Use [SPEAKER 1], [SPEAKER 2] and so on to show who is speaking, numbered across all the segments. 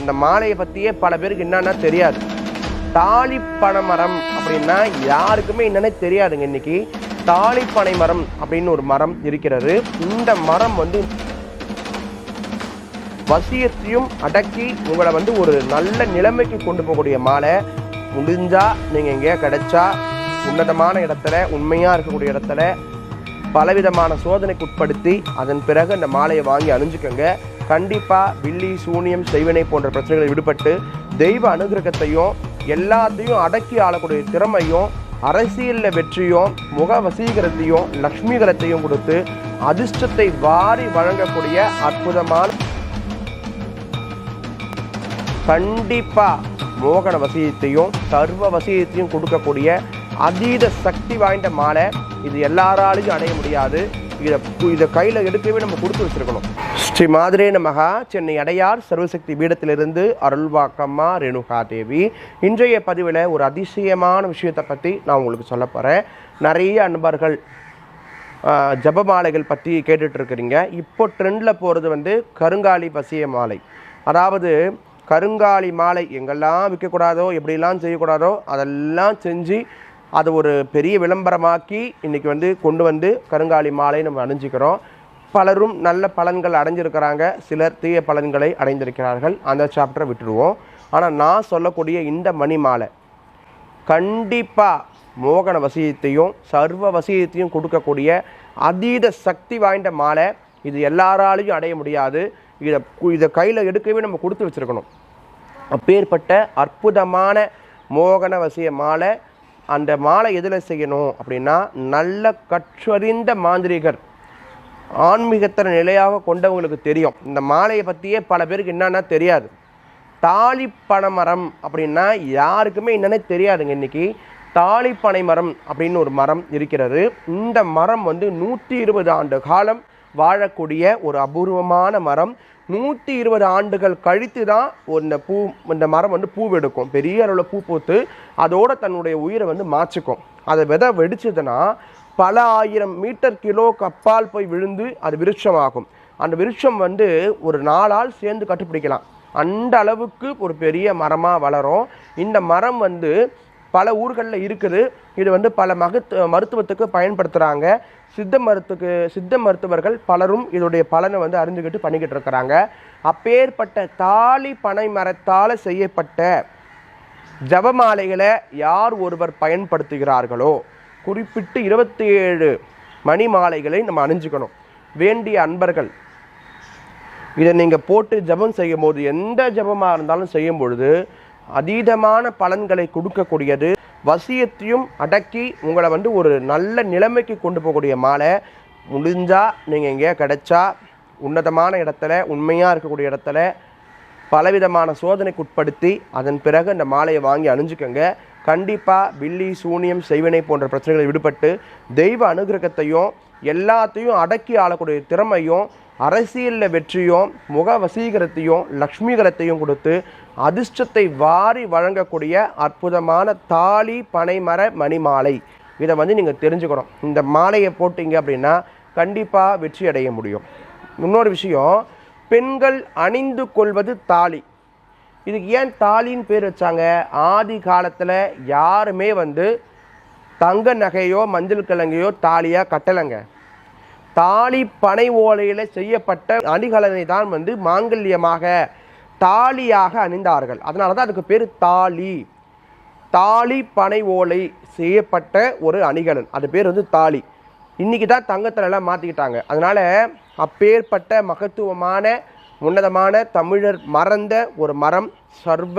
[SPEAKER 1] இந்த மாலையை பற்றியே பல பேருக்கு என்னன்னா தெரியாது. தாலிப்பனை மரம் அப்படின்னா யாருக்குமே என்னன்னே தெரியாதுங்க இன்னைக்கு. தாலிப்பனை மரம் அப்படின்னு ஒரு மரம் இருக்கிறது. இந்த மரம் வந்து வசியத்தையும் அடக்கி உங்களை வந்து ஒரு நல்ல நிலைமைக்கு கொண்டு போகக்கூடிய மாலை. முடிஞ்சா நீங்கள் எங்கேயா கிடைச்சா உன்னதமான இடத்துல உண்மையாக இருக்கக்கூடிய இடத்துல பலவிதமான சோதனைக்கு உட்படுத்தி அதன் பிறகு அந்த மாலையை வாங்கி அணிஞ்சுக்கோங்க. கண்டிப்பாக வில்லி சூனியம் செய்வினை போன்ற பிரச்சனைகளை விடுபட்டு தெய்வ அனுகிரகத்தையும் எல்லாத்தையும் அடக்கி ஆளக்கூடிய திறமையும் அரசியலில் வெற்றியும் முக வசீகரத்தையும் லக்ஷ்மிகரத்தையும் கொடுத்து அதிர்ஷ்டத்தை வாரி வழங்கக்கூடிய அற்புதமான கண்டிப்பாக மோகன வசீகத்தையும் சர்வ வசீகத்தையும் கொடுக்கக்கூடிய அதீத சக்தி வாய்ந்த மாலை இது எல்லாராலையும் அடைய முடியாது. இதை இதை கையில் எடுக்கவே நம்ம கொடுத்து வச்சிருக்கணும். ஸ்ரீ மாதிரே நமகா சென்னை அடையார் சர்வசக்தி பீடத்திலிருந்து அருள்வாக்கம்மா ரேணுகா தேவி இன்றைய பதிவில் ஒரு அதிசயமான விஷயத்தை பற்றி நான் உங்களுக்கு சொல்ல போகிறேன் நிறைய அன்பர்கள் ஆஹ், ஜபமாலைகள் பற்றி கேட்டுட்ருக்குறீங்க. இப்போ ட்ரெண்டில் போகிறது வந்து கருங்காலி பசிய மாலை. அதாவது கருங்காலி மாலை எங்கெல்லாம் விற்கக்கூடாதோ எப்படிலாம் செய்யக்கூடாதோ அதெல்லாம் செஞ்சு அதை ஒரு பெரிய விளம்பரமாக்கி இன்றைக்கி வந்து கொண்டு வந்து கருங்காலி மாலை நம்ம அணிஞ்சிக்கிறோம். பலரும் நல்ல பலன்கள் அடைஞ்சிருக்கிறாங்க. சிலர் தீய பலன்களை அடைந்திருக்கிறார்கள். அந்த சாப்டரை விட்டுருவோம். ஆனால் நான் சொல்லக்கூடிய இந்த மணி மாலை கண்டிப்பாக மோகன வசியத்தையும் சர்வ வசியத்தையும் கொடுக்கக்கூடிய அதீத சக்தி வாய்ந்த மாலை. இது எல்லாராலையும் அடைய முடியாது. இதை இதை கையில் எடுக்கவே நம்ம கொடுத்து வச்சிருக்கணும். அப்பேற்பட்ட அற்புதமான மோகன வசிய மாலை. அந்த மாலை எதில் செய்யணும் அப்படின்னா நல்ல கற்றறிந்த மாந்திரிகர். ஆன்மீகத்தர நிலையாக கொண்டவங்களுக்கு தெரியும். இந்த மாலையை பற்றியே பல பேருக்கு என்னென்னா தெரியாது. தாலிப்பனை மரம் அப்படின்னா யாருக்குமே என்னன்னே தெரியாதுங்க இன்றைக்கி தாலிப்பனை மரம் அப்படின்னு ஒரு மரம் இருக்கிறது. இந்த மரம் வந்து நூற்றி இருபது ஆண்டு காலம் வாழக்கூடிய ஒரு அபூர்வமான மரம். நூற்றி இருபது ஆண்டுகள் கழித்து தான் இந்த பூ இந்த மரம் வந்து பூவெடுக்கும் பெரிய அளவில் பூ பூத்து அதோட தன்னுடைய உயிரை வந்து மாச்சிக்கும். அதை விதை வெடிச்சதுன்னா பல ஆயிரம் மீட்டர் கிலோ கப்பால் போய் விழுந்து அது விருட்சமாகும். அந்த விருட்சம் வந்து ஒரு நாளால் சேர்ந்து கட்டுப்பிடிக்கலாம். அந்த அளவுக்கு ஒரு பெரிய மரமாக வளரும். இந்த மரம் வந்து பல ஊர்களில் இருக்குது. இது வந்து பல மகத்து மருத்துவத்துக்கு பயன்படுத்துகிறாங்க சித்த மருத்துக்கு சித்த மருத்துவர்கள் பலரும் இதோடைய பலனை வந்து அறிஞ்சுக்கிட்டு பண்ணிக்கிட்டு இருக்கிறாங்க. அப்பேற்பட்ட தாலி பனை மரத்தால் செய்யப்பட்ட ஜபமாலைகளை யார் ஒருவர் பயன்படுத்துகிறார்களோ? குறிப்பிட்டு இருபத்தி ஏழு மணி மாலைகளை நம்ம அணிஞ்சுக்கணும். வேண்டிய அன்பர்கள் இதை நீங்கள் போட்டு ஜெபம் செய்யும் போது எந்த ஜெபமாக இருந்தாலும் செய்யும் பொழுது அதீதமான பலன்களை கொடுக்கக்கூடியது. வசியத்தையும் அடக்கி உங்களை வந்து ஒரு நல்ல நிலைமைக்கு கொண்டு போகக்கூடிய மாலை. முடிஞ்சால் நீங்கள் எங்கேயா கிடைச்சா உன்னதமான இடத்துல உண்மையாக இருக்கக்கூடிய இடத்துல பலவிதமான சோதனைக்கு உட்படுத்தி அதன் பிறகு அந்த மாலையை வாங்கி அணிஞ்சுக்கோங்க. கண்டிப்பாக வில்லி சூனியம் செய்வினை போன்ற பிரச்சனைகளை விடுபட்டு தெய்வ அனுகிரகத்தையும் எல்லாத்தையும் அடக்கி ஆளக்கூடிய திறமையும் அரசியலில் வெற்றியும் முக வசீகரத்தையும் லக்ஷ்மிகரத்தையும் கொடுத்து அதிர்ஷ்டத்தை வாரி வழங்கக்கூடிய அற்புதமான தாலி பனைமர மணிமாலை இதை வந்து நீங்கள் தெரிஞ்சுக்கணும். இந்த மாலையை போட்டீங்க அப்படின்னா கண்டிப்பாக வெற்றி அடைய முடியும். இன்னொரு விஷயம் பெண்கள் அணிந்து கொள்வது தாலி. இதுக்கு ஏன் தாலின்னு பேர் வச்சாங்க? ஆதி காலத்தில் யாருமே வந்து தங்க நகையோ மஞ்சள் கிழங்கையோ தாலியாக கட்டலைங்க. தாலி பனை ஓலையில் செய்யப்பட்ட அணிகலனை தான் வந்து மாங்கல்யமாக தாலியாக அணிந்தார்கள். அதனால தான் அதுக்கு பேர் தாலி. தாலி பனை ஓலை செய்யப்பட்ட ஒரு அணிகலன். அது பேர் வந்து தாலி. இன்னைக்கு தான் தங்கத்தில் எல்லாம் மாற்றிக்கிட்டாங்க அதனால் அப்பேற்பட்ட மகத்துவமான உன்னதமான தமிழர் மறந்த ஒரு மரம் சர்வ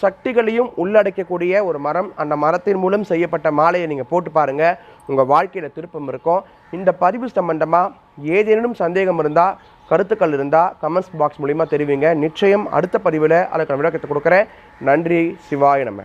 [SPEAKER 1] சக்திகளையும் உள்ளடக்கக்கூடிய ஒரு மரம். அந்த மரத்தின் மூலம் செய்யப்பட்ட மாலையை நீங்கள் போட்டு பாருங்கள் உங்கள் வாழ்க்கையில் திருப்பம் இருக்கும். இந்த பதிவு சம்பந்தமாக ஏதேனும் சந்தேகம் இருந்தால் கருத்துக்கள் இருந்தால் கமெண்ட்ஸ் பாக்ஸ் மூலிமா தெரிவிங்க. நிச்சயம் அடுத்த பதிவில் அதுக்கான விளக்கத்தை கொடுக்குறேன். நன்றி சிவாய நம்ம